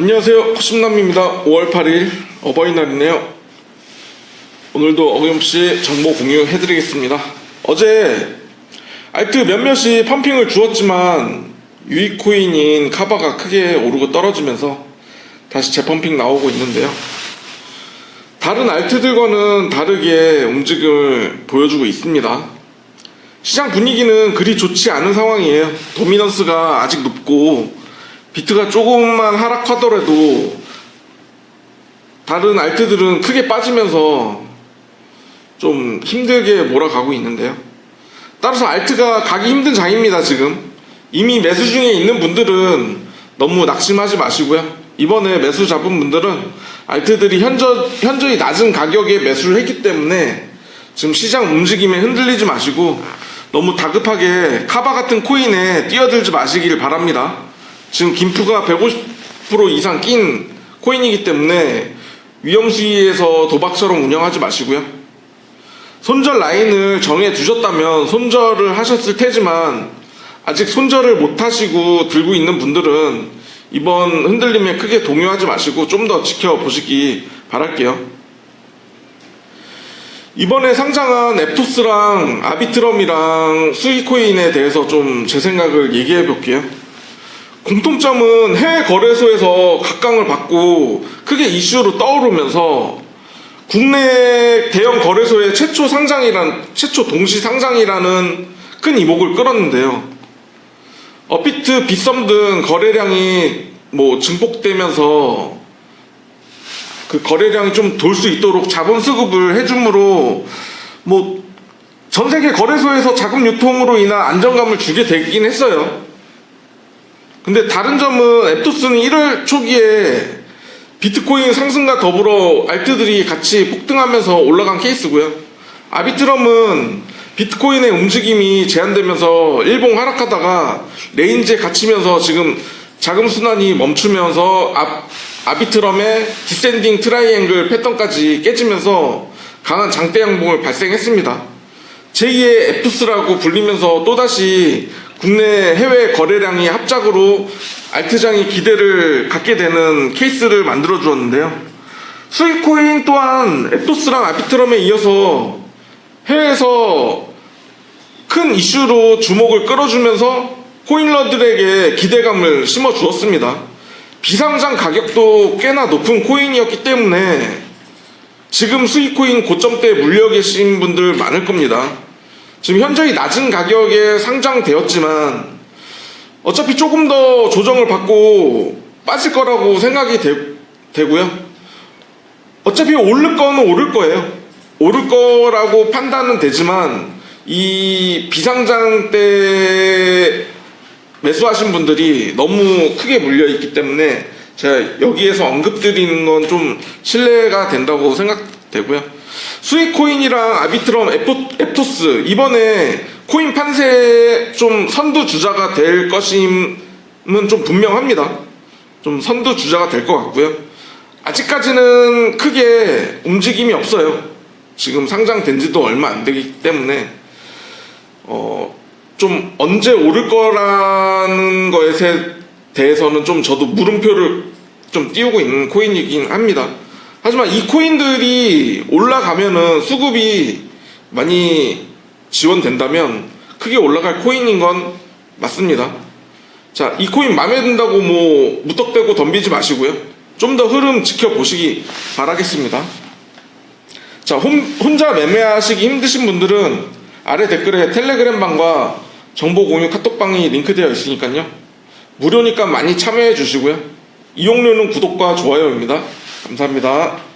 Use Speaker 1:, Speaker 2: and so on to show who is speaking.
Speaker 1: 안녕하세요. 호심남입니다. 5월 8일 어버이날이네요. 오늘도 어김없이 정보 공유해드리겠습니다. 어제 알트 몇몇이 펌핑을 주었지만 유익코인인 카바가 크게 오르고 떨어지면서 다시 재펌핑 나오고 있는데요. 다른 알트들과는 다르게 움직임을 보여주고 있습니다. 시장 분위기는 그리 좋지 않은 상황이에요. 도미넌스가 아직 높고 비트가 조금만 하락하더라도 다른 알트들은 크게 빠지면서 좀 힘들게 몰아가고 있는데요. 따라서 알트가 가기 힘든 장입니다, 지금. 이미 매수 중에 있는 분들은 너무 낙심하지 마시고요. 이번에 매수 잡은 분들은 알트들이 현저, 현저히 낮은 가격에 매수를 했기 때문에 지금 시장 움직임에 흔들리지 마시고 너무 다급하게 카바 같은 코인에 뛰어들지 마시길 바랍니다. 지금 김프가 150% 이상 낀 코인이기 때문에 위험 수위에서 도박처럼 운영하지 마시고요. 손절 라인을 정해 두셨다면 손절을 하셨을 테지만 아직 손절을 못 하시고 들고 있는 분들은 이번 흔들림에 크게 동요하지 마시고 좀 더 지켜보시기 바랄게요. 이번에 상장한 앱토스랑 아비트럼이랑 수익코인에 대해서 좀 제 생각을 얘기해 볼게요. 공통점은 해외 거래소에서 각광을 받고 크게 이슈로 떠오르면서 국내 대형 거래소의 최초 상장이란 최초 동시 상장이라는 큰 이목을 끌었는데요. 업비트, 빗썸 등 거래량이 뭐 증폭되면서 그 거래량이 좀 돌 수 있도록 자본 수급을 해줌으로 뭐 전 세계 거래소에서 자금 유통으로 인한 안정감을 주게 되긴 했어요. 근데 다른 점은 앱토스는 1월 초기에 비트코인 상승과 더불어 알트들이 같이 폭등하면서 올라간 케이스고요. 아비트럼은 비트코인의 움직임이 제한되면서 일봉 하락하다가 레인지에 갇히면서 지금 자금 순환이 멈추면서 아, 아비트럼의 디센딩 트라이앵글 패턴까지 깨지면서 강한 장대 양봉을 발생했습니다. 제2의 앱토스라고 불리면서 또다시 국내 해외 거래량이 합작으로 알트장이 기대를 갖게 되는 케이스를 만들어 주었는데요. 수익코인 또한 앱토스랑 아비트럼에 이어서 해외에서 큰 이슈로 주목을 끌어주면서 코인러들에게 기대감을 심어 주었습니다. 비상장 가격도 꽤나 높은 코인이었기 때문에 지금 수익코인 고점대에 물려 계신 분들 많을 겁니다. 지금 현저히 낮은 가격에 상장되었지만 어차피 조금 더 조정을 받고 빠질 거라고 생각이 되, 고요 어차피 오를 거는 오를 거예요. 오를 거라고 판단은 되지만 이 비상장 때 매수하신 분들이 너무 크게 물려 있기 때문에 제가 여기에서 언급드리는 건 좀 신뢰가 된다고 생각되고요. 수익 코인이랑 아비트럼 앱토스 이번에 코인 판세 좀 선두 주자가 될 것임은 좀 분명합니다. 좀 선두 주자가 될 것 같고요. 아직까지는 크게 움직임이 없어요. 지금 상장된 지도 얼마 안 되기 때문에 어, 좀 언제 오를 거라는 것에 대해서는 좀 저도 물음표를 좀 띄우고 있는 코인이긴 합니다. 하지만 이 코인들이 올라가면은 수급이 많이 지원된다면 크게 올라갈 코인인 건 맞습니다. 자, 이 코인 마음에 든다고 뭐 무턱대고 덤비지 마시고요. 좀 더 흐름 지켜보시기 바라겠습니다. 자, 혼, 혼자 매매하시기 힘드신 분들은 아래 댓글에 텔레그램 방과 정보 공유 카톡방이 링크되어 있으니까요. 무료니까 많이 참여해 주시고요. 이용료는 구독과 좋아요입니다. 감사합니다.